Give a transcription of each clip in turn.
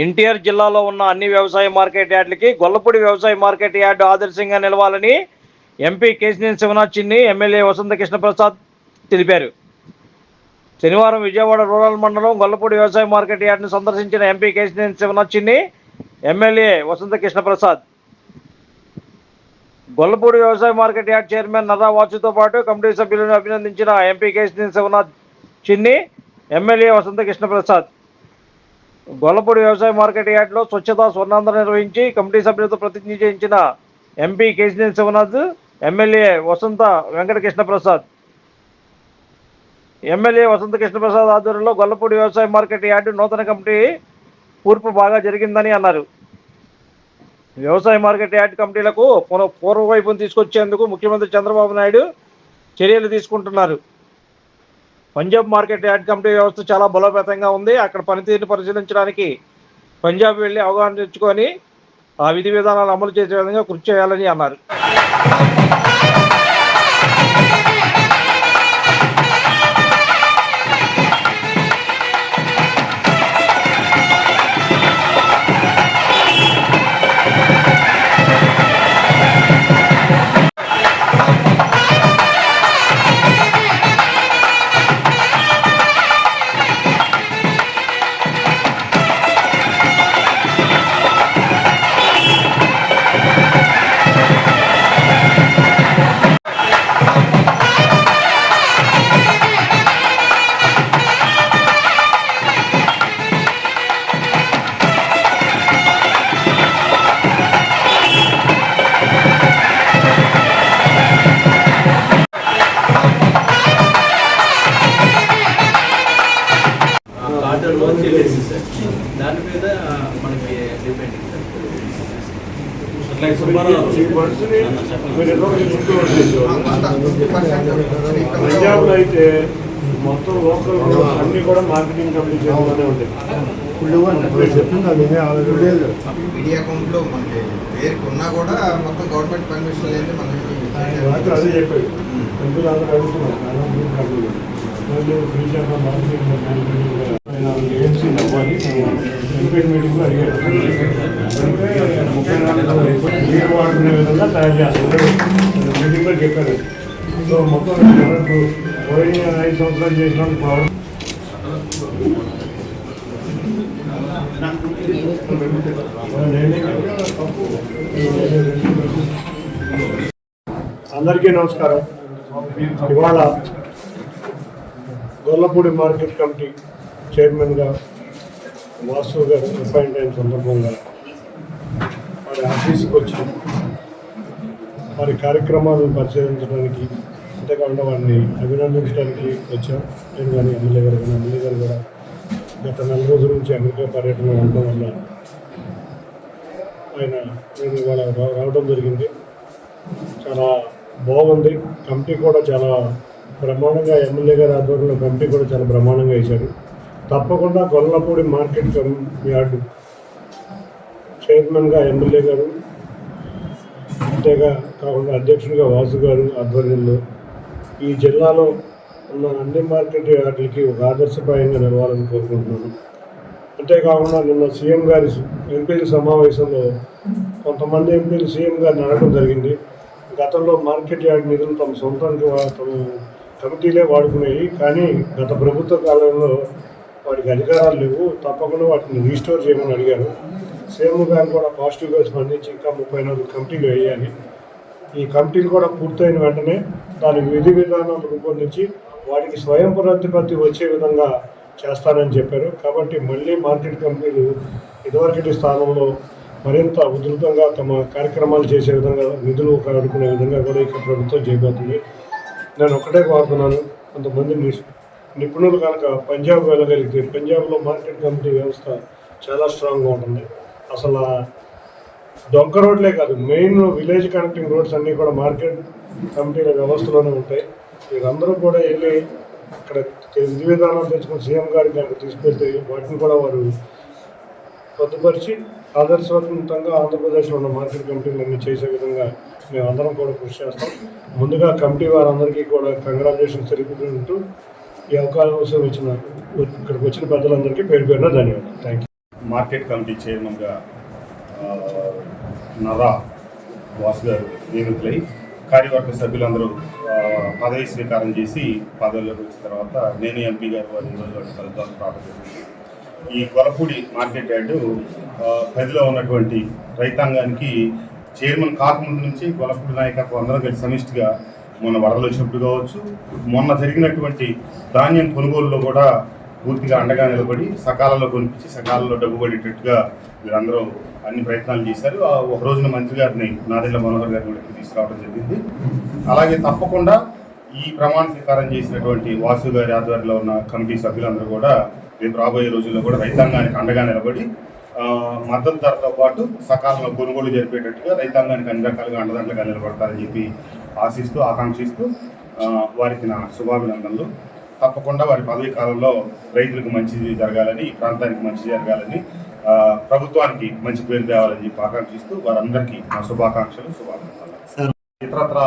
ఎన్టీఆర్ జిల్లాలో ఉన్న అన్ని వ్యవసాయ మార్కెట్ యార్డులకి గొల్లపూడి వ్యవసాయ మార్కెట్ యార్డు ఆదర్శంగా నిలవాలని ఎంపీ కేసినేని శివనాథ్ చిన్ని ఎమ్మెల్యే వసంత కృష్ణప్రసాద్ తెలిపారు. శనివారం విజయవాడ రూరల్ మండలం గొల్లపూడి వ్యవసాయ మార్కెట్ యార్డును సందర్శించిన ఎంపీ కేసినేని శివనాథ్ చిన్ని ఎమ్మెల్యే వసంత కృష్ణప్రసాద్ గొల్లపూడి వ్యవసాయ మార్కెట్ యార్డ్ చైర్మన్ నర్రా వాచుతో పాటు కమిటీ సభ్యులను అభినందించిన ఎంపీ కేసినేని శివనాథ్ చిన్ని ఎమ్మెల్యే వసంత కృష్ణప్రసాద్ గొల్లపూడి వ్యవసాయ మార్కెట్ యార్డ్లో స్వచ్ఛతా స్వర్ణాంధ్ర నిర్వహించి కమిటీ సభ్యులతో ప్రతిజ్ఞ చేయించిన MP Kesineni Sivanath MLA Vasanta Venkatakrishna Prasad. MLA Vasanta Krishnaprasad ఆధ్వర్యంలో గొల్లపూడి వ్యవసాయ మార్కెట్ యార్డు నూతన కమిటీ కూర్పు బాగా జరిగిందని అన్నారు. వ్యవసాయ మార్కెట్ యార్డ్ కమిటీలకు పునః పూర్వవైపును తీసుకొచ్చేందుకు ముఖ్యమంత్రి చంద్రబాబు నాయుడు చర్యలు తీసుకుంటున్నారు. పంజాబ్ మార్కెట్ యాడ్ కమిటీ వ్యవస్థ చాలా బలోపేతంగా ఉంది. అక్కడ పనితీరుని పరిశీలించడానికి పంజాబ్ వెళ్ళి అవగాహన తెచ్చుకొని ఆ విధి విధానాలు అమలు చేసే విధంగా కృషి చేయాలని అన్నారు. పంజాబ్లో అయితే మొత్తం లోకల్ అన్ని కూడా మార్కెటింగ్ కంపెనీ చేతిలోనే ఉంటాయి. మీడియా అకౌంట్లో మనకి పేరుకి ఉన్నా కూడా మొత్తం గవర్నమెంట్ పర్మిషన్ లేదు రాత్రి అదే మనకి చెప్పాడు ఎందుకు మార్కెటింగ్ మేనేజ్మెంట్ కూడా ఏఎంసీ అవ్వాలి ఎంపీడ్ మీటింగ్లో అడిగారు అంటే ముప్పై నాలుగు నీరు వాడుకునే విధంగా తయారు చేస్తారు మీటింగ్లో చెప్పారు సో మొత్తం ఇప్పుడు పోయిన ఐదు సంవత్సరాలు చేసిన పవర్ అందరికీ నమస్కారం. ఇవాళ గొల్లపూడి మార్కెట్ కమిటీ చైర్మన్గా వాసు గారు అపాయింట్ అయిన సందర్భంగా వారి ఆఫీస్కి వచ్చి వారి కార్యక్రమాలను పరిశీలించడానికి అంతేకాకుండా వారిని అభినందించడానికి వచ్చాం. నేను కానీ ఎమ్మెల్యే గారు కానీ ఎమ్మెల్యే గారు కూడా గత నెల రోజుల నుంచి అమెరికా పర్యటన ఉండడం వల్ల ఆయన నేను ఇవాళ రావడం జరిగింది. చాలా బాగుంది. కమిటీ కూడా చాలా బ్రహ్మాండంగా ఎమ్మెల్యే గారి ఆధ్వర్యంలో కమిటీ కూడా చాలా బ్రహ్మాండంగా వేశారు. తప్పకుండా గొల్లపూడి మార్కెట్ కమ్ యార్డు చైర్మన్గా ఎమ్మెల్యే గారు అంతేగా కాకుండా అధ్యక్షుడిగా వాసు గారు ఆధ్వర్యంలో ఈ జిల్లాలో ఉన్న అన్ని మార్కెట్ యార్డులకి ఒక ఆదర్శప్రాయంగా నిలవాలని కోరుకుంటున్నాను. అంతేకాకుండా నిన్న సీఎం గారి ఎంపీల సమావేశంలో కొంతమంది ఎంపీలు సీఎం గారిని అడగడం జరిగింది. గతంలో మార్కెట్ యార్డ్ నిధులు తమ సొంతానికి తమ కమిటీలే వాడుకునేవి కానీ గత ప్రభుత్వ కాలంలో వాటికి అధికారాలు లేవు తప్పకుండా వాటిని రీస్టోర్ చేయమని అడిగారు. సేమ్ బ్యాంక్ కూడా పాజిటివ్గా స్పందించి ఇంకా ముప్పై నాలుగు కమిటీలు వేయాలి. ఈ కమిటీలు కూడా పూర్తయిన వెంటనే దాని విధి విధానాలు రూపొందించి వాటికి స్వయం ప్రతిపత్తి వచ్చే విధంగా చేస్తానని చెప్పారు. కాబట్టి మళ్ళీ మార్కెట్ కంపెనీలు ఇదివరకటి స్థానంలో మరింత ఉధృతంగా తమ కార్యక్రమాలు చేసే విధంగా నిధులు కాడుకునే విధంగా కూడా ఇక్కడ ప్రభుత్వం చేయబోతుంది నేను ఒకటే కోరుతున్నాను. కొంతమంది మీ నిపుణులు కనుక పంజాబ్ వెళ్ళగలిగితే పంజాబ్లో మార్కెట్ కమిటీ వ్యవస్థ చాలా స్ట్రాంగ్గా ఉంటుంది. అసలు దొంగ డొంక రోడ్లే కాదు మెయిన్ విలేజ్ కనెక్టింగ్ రోడ్స్ అన్నీ కూడా మార్కెట్ కమిటీల వ్యవస్థలోనే ఉంటాయి. వీరందరూ కూడా వెళ్ళి అక్కడ విధి విధానాలు తెచ్చుకుని సీఎం గారికి అక్కడ తీసుకెళ్తే వాటిని కూడా వారు పొద్దుపరిచి ఆదర్శవంతంగా ఆంధ్రప్రదేశ్లో ఉన్న మార్కెట్ కమిటీలన్నీ చేసే విధంగా మేమందరం కూడా కృషి చేస్తాం. ముందుగా కమిటీ వారందరికీ కూడా కంగ్రాచులేషన్స్ తెలుపుకుంటూ ఈ అవకాశం వచ్చిన ఇక్కడికి వచ్చిన పెద్దలందరికీ పేరు పేరున ధన్యవాదాలు. థ్యాంక్ యూ మార్కెట్ కమిటీ చైర్మన్గా నరా వాసు గారు నియమితులై కార్యవర్గ సభ్యులందరూ పదవి స్వీకారం చేసి పదవిలోకి వచ్చిన తర్వాత నేను ఎంపీ గారు వారి ఈరోజు ఫలితాలు రావడం ఈ కొలపూడి మార్కెట్ యార్డు పదిలో ఉన్నటువంటి రైతాంగానికి చైర్మన్ కాకముందు నుంచి గొలపూడి నాయకత్వం అందరం కలిసి సమిష్టిగా మొన్న వరదలు వచ్చినప్పుడు కావచ్చు మొన్న జరిగినటువంటి ధాన్యం కొనుగోలులో కూడా పూర్తిగా అండగా నిలబడి సకాలంలో కొనిపించి సకాలంలో డబ్బు పడేటట్టుగా వీరందరూ అన్ని ప్రయత్నాలు చేశారు. ఒక రోజున మంత్రి గారిని నాదెళ్ళ మనోహర్ గారిని కూడా తీసుకురావడం జరిగింది. అలాగే తప్పకుండా ఈ ప్రమాణ స్వీకారం చేసినటువంటి వాసు గారి ఆధ్వర్యంలో ఉన్న కమిటీ సభ్యులందరూ కూడా రేపు రాబోయే రోజుల్లో కూడా రైతాంగానికి అండగా నిలబడి మద్దతు ధరతో పాటు సకాలంలో కొనుగోలు జరిపేటట్టుగా రైతాంగానికి అన్ని రకాలుగా అండదండగా నిలబడతారని చెప్పి ఆశిస్తూ ఆకాంక్షిస్తూ వారికి నా శుభాభినందనలు. తప్పకుండా వారి పదవీ కాలంలో రైతులకు మంచి జరగాలని ప్రాంతానికి మంచి జరగాలని ప్రభుత్వానికి మంచి పేరు తేవాలని చెప్పి ఆకాంక్షిస్తూ వారందరికీ నా శుభాకాంక్షలు శుభాభినందనలు. ఇతరత్ర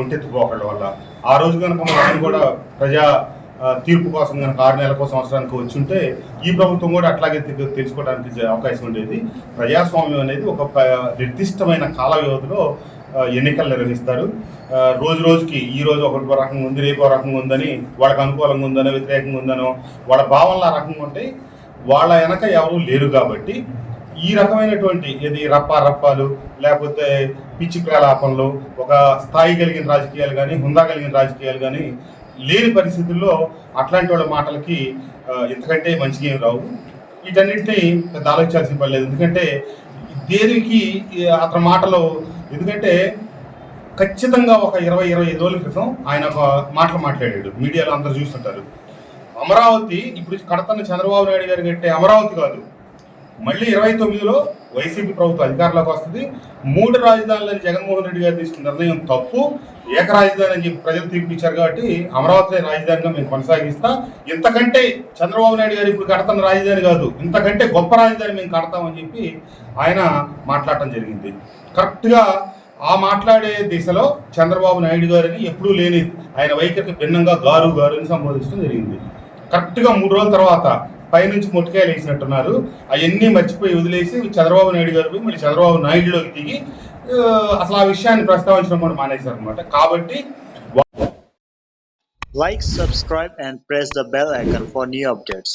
ఒంటెత్తుపోకడం వల్ల. ఆ రోజు కనుక మనం కూడా ప్రజా తీర్పు కోసం కనుక ఆరు నెలలకు సంవత్సరానికి వచ్చి ఉంటే ఈ ప్రభుత్వం కూడా అట్లాగే తెలుసుకోవడానికి అవకాశం ఉండేది. ప్రజాస్వామ్యం అనేది ఒక నిర్దిష్టమైన కాల వ్యవధిలో ఎన్నికలు నిర్వహిస్తారు. రోజు రోజుకి ఈ రోజు ఒక రకంగా ఉంది రేపు రకంగా ఉందని వాళ్ళకి అనుకూలంగా ఉందనో వ్యతిరేకంగా ఉందనో వాళ్ళ భావనలు ఆ రకంగా ఉంటాయి వాళ్ళ వెనక ఎవరు లేరు కాబట్టి ఈ రకమైనటువంటి ఇది రప్ప రప్పాలు లేకపోతే పిచ్చి ప్రలాపనలు ఒక స్థాయి కలిగిన రాజకీయాలు కానీ హుందా కలిగిన రాజకీయాలు కానీ లేని పరిస్థితుల్లో అట్లాంటి వాళ్ళ మాటలకి ఎంతకంటే మంచిగా ఏం రావు. వీటన్నిటిని పెద్ద ఆలోచించాల్సిన పని లేదు. ఎందుకంటే దేనికి అతని మాటలు ఎందుకంటే ఖచ్చితంగా ఒక ఇరవై ఇరవై ఐదు రోజుల క్రితం ఆయన ఒక మాటలు మాట్లాడాడు. మీడియాలో అందరు చూస్తుంటారు. అమరావతి ఇప్పుడు కడతన్న చంద్రబాబు నాయుడు గారు కట్టే అమరావతి కాదు. మళ్ళీ ఇరవై తొమ్మిదిలో వైసీపీ ప్రభుత్వం అధికారంలోకి వస్తుంది. మూడు రాజధానులని జగన్మోహన్ రెడ్డి గారు తీసుకున్న నిర్ణయం తప్పు. ఏక రాజధాని అని చెప్పి ప్రజలు తీర్పిచ్చారు కాబట్టి అమరావతి రాజధానిగా మేము కొనసాగిస్తా. ఇంతకంటే చంద్రబాబు నాయుడు గారు ఇప్పుడు కడతన్న రాజధాని కాదు ఇంతకంటే గొప్ప రాజధాని మేము కడతామని చెప్పి ఆయన మాట్లాడటం జరిగింది. కరెక్ట్గా ఆ మాట్లాడే దిశలో చంద్రబాబు నాయుడు గారిని ఎప్పుడూ లేని ఆయన వైఖరికి భిన్నంగా గారు గారు అని సంబోధించడం జరిగింది. కరెక్ట్గా మూడు రోజుల తర్వాత పైనుంచి మొట్టికాయలు వేసినట్టున్నారు. అవన్నీ మర్చిపోయి వదిలేసి చంద్రబాబు నాయుడు గారు మళ్ళీ చంద్రబాబు నాయుడులోకి దిగి అసలు ఆ విషయాన్ని ప్రస్తావించడం కూడా మానేశారు అనమాట కాబట్టి Like, subscribe, and press the bell icon for new updates.